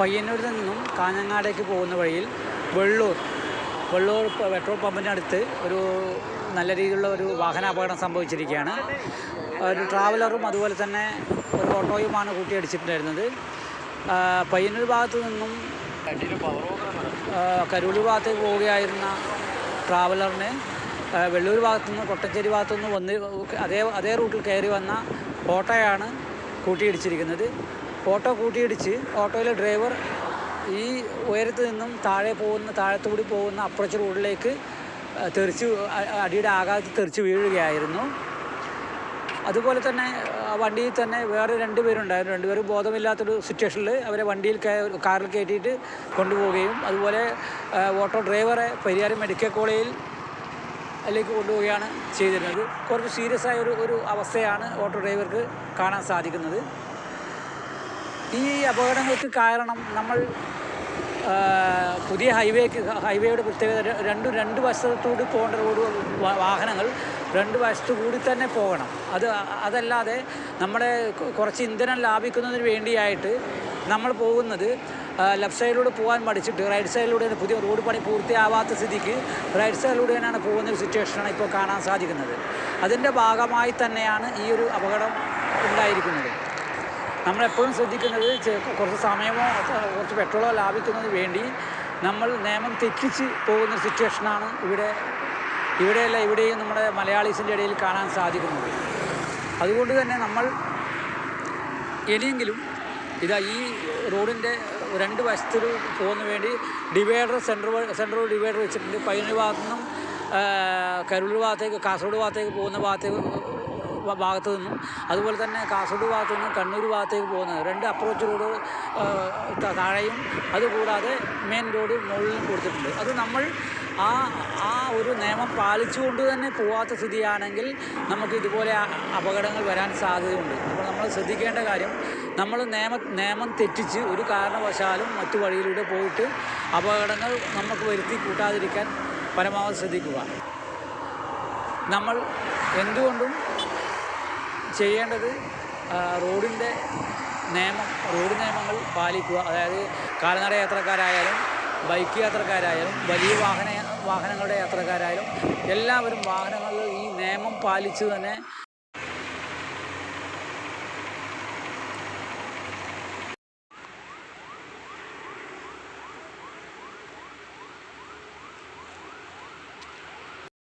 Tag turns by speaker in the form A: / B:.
A: പയ്യന്നൂരിൽ നിന്നും കാഞ്ഞങ്ങാടേക്ക് പോകുന്ന വഴിയിൽ വെള്ളൂർ വെള്ളൂർ പെട്രോൾ പമ്പിന്റെ അടുത്ത് ഒരു നല്ല രീതിയിലുള്ള ഒരു വാഹന അപകടം സംഭവിച്ചിരിക്കുകയാണ്. ഒരു ട്രാവലറും അതുപോലെ തന്നെ ഒരു ഓട്ടോയുമാണ് കൂട്ടിയടിച്ചിട്ടുണ്ടായിരുന്നത്. പയ്യന്നൂർ ഭാഗത്ത് നിന്നും കരൂലി ഭാഗത്തേക്ക് പോവുകയായിരുന്ന ട്രാവലറിന് വെള്ളൂർ ഭാഗത്തു നിന്ന് കൊട്ടച്ചേരി ഭാഗത്തു നിന്ന് വന്ന് അതേ അതേ റൂട്ടിൽ കയറി വന്ന ഓട്ടോയാണ് കൂട്ടിയിടിച്ചിരിക്കുന്നത്. ഓട്ടോ കൂട്ടിയിടിച്ച് ഓട്ടോയിലെ ഡ്രൈവർ ഈ ഉയരത്ത് നിന്നും താഴെ പോകുന്ന താഴത്തുകൂടി പോകുന്ന അപ്രോച്ച് റോഡിലേക്ക് തെറിച്ച് അടിയുടെ ആഘാതത്തിൽ തെറിച്ച് വീഴുകയായിരുന്നു. അതുപോലെ തന്നെ വണ്ടിയിൽ തന്നെ വേറെ രണ്ട് പേരുണ്ടായിരുന്നു. രണ്ടുപേരും ബോധമില്ലാത്തൊരു സിറ്റുവേഷനിൽ അവരെ വണ്ടിയിൽ കാറിൽ കയറ്റിയിട്ട് കൊണ്ടുപോവുകയും അതുപോലെ ഓട്ടോ ഡ്രൈവറെ പരിയാരം മെഡിക്കൽ കോളേജിൽ അതിലേക്ക് കൊണ്ടുപോവുകയാണ് ചെയ്തിരുന്നത്. കുറച്ച് സീരിയസ് ആയ ഒരു ഒരു അവസ്ഥയാണ് ഓട്ടോ ഡ്രൈവർക്ക് കാണാൻ സാധിക്കുന്നത്. ഈ അപകടങ്ങൾക്ക് കാരണം നമ്മൾ പുതിയ ഹൈവേക്ക് ഹൈവേയുടെ പ്രത്യേകത രണ്ടും രണ്ട് വശത്തോട് പോകേണ്ട റോഡ് വാഹനങ്ങൾ രണ്ട് വശത്തു കൂടി തന്നെ പോകണം. അത് അതല്ലാതെ നമ്മുടെ കുറച്ച് ഇന്ധനം ലാഭിക്കുന്നതിന് വേണ്ടിയായിട്ട് നമ്മൾ പോകുന്നത് ലെഫ്റ്റ് സൈഡിലൂടെ പോകാൻ മടിച്ചിട്ട് റൈറ്റ് സൈഡിലൂടെ പുതിയ റോഡ് പണി പൂർത്തിയാവാത്ത സ്ഥിതിക്ക് റൈറ്റ് സൈഡിലൂടെ തന്നെയാണ് പോകുന്ന ഒരു സിറ്റുവേഷനാണ് ഇപ്പോൾ കാണാൻ സാധിക്കുന്നത്. അതിന്റെ ഭാഗമായി തന്നെയാണ് ഈ ഒരു അപകടം ഉണ്ടായിരിക്കുന്നത്. നമ്മളെപ്പോഴും ശ്രദ്ധിക്കുന്നത് കുറച്ച് സമയമോ കുറച്ച് പെട്രോളോ ലാഭിക്കുന്നതിന് വേണ്ടി നമ്മൾ നിയമം തെറ്റിച്ച് പോകുന്ന സിറ്റുവേഷനാണ് ഇവിടെ ഇവിടെയല്ല ഇവിടെയും നമ്മുടെ മലയാളീസിന്റെ ഇടയിൽ കാണാൻ സാധിക്കുന്നത്. അതുകൊണ്ട് തന്നെ നമ്മൾ ഇനിയെങ്കിലും ഇതാ ഈ റോഡിന്റെ രണ്ട് വശത്തിൽ പോകുന്ന വേണ്ടി ഡിവൈഡർ സെൻട്രൽ സെൻട്രൽ ഡിവൈഡർ വെച്ചിട്ടുണ്ട്. പയ്യന്നൂർ ഭാഗത്തു നിന്നും കരൂർ ഭാഗത്തേക്ക് കാസർഗോഡ് ഭാഗത്തേക്ക് പോകുന്ന ഭാഗത്തേക്ക് ഭാഗത്ത് നിന്നും. അതുപോലെ തന്നെ കാസർഗോഡ് ഭാഗത്തു നിന്നും കണ്ണൂർ ഭാഗത്തേക്ക് പോകുന്നത്. രണ്ട് അപ്രോച്ച് റോഡ് താഴെയും അതുകൂടാതെ മെയിൻ റോഡ് മുകളിലും കൊടുത്തിട്ടുണ്ട്. അത് നമ്മൾ ആ ആ ഒരു നിയമം പാലിച്ചുകൊണ്ട് തന്നെ പോവാത്ത സ്ഥിതിയാണെങ്കിൽ നമുക്ക് ഇതുപോലെ അപകടങ്ങൾ വരാൻ സാധ്യതയുണ്ട്. അപ്പോൾ നമ്മൾ ശ്രദ്ധിക്കേണ്ട കാര്യം നമ്മൾ നിയമ നിയമം തെറ്റിച്ച് ഒരു കാരണവശാലും മറ്റു വഴിയിലൂടെ പോയിട്ട് അപകടങ്ങൾ നമുക്ക് വരുത്തി കൂട്ടാതിരിക്കാൻ പരമാവധി ശ്രദ്ധിക്കുക. നമ്മൾ എന്തുകൊണ്ടും ചെയ്യേണ്ടത് റോഡിന്റെ നിയമം റോഡ് നിയമങ്ങൾ പാലിക്കുക. അതായത് കാൽനട യാത്രക്കാരായാലും ബൈക്ക് യാത്രക്കാരായാലും വലിയ വാഹന വാഹനങ്ങളുടെ യാത്രക്കാരായാലും എല്ലാവരും വാഹനങ്ങളിൽ ഈ നിയമം പാലിച്ച് തന്നെ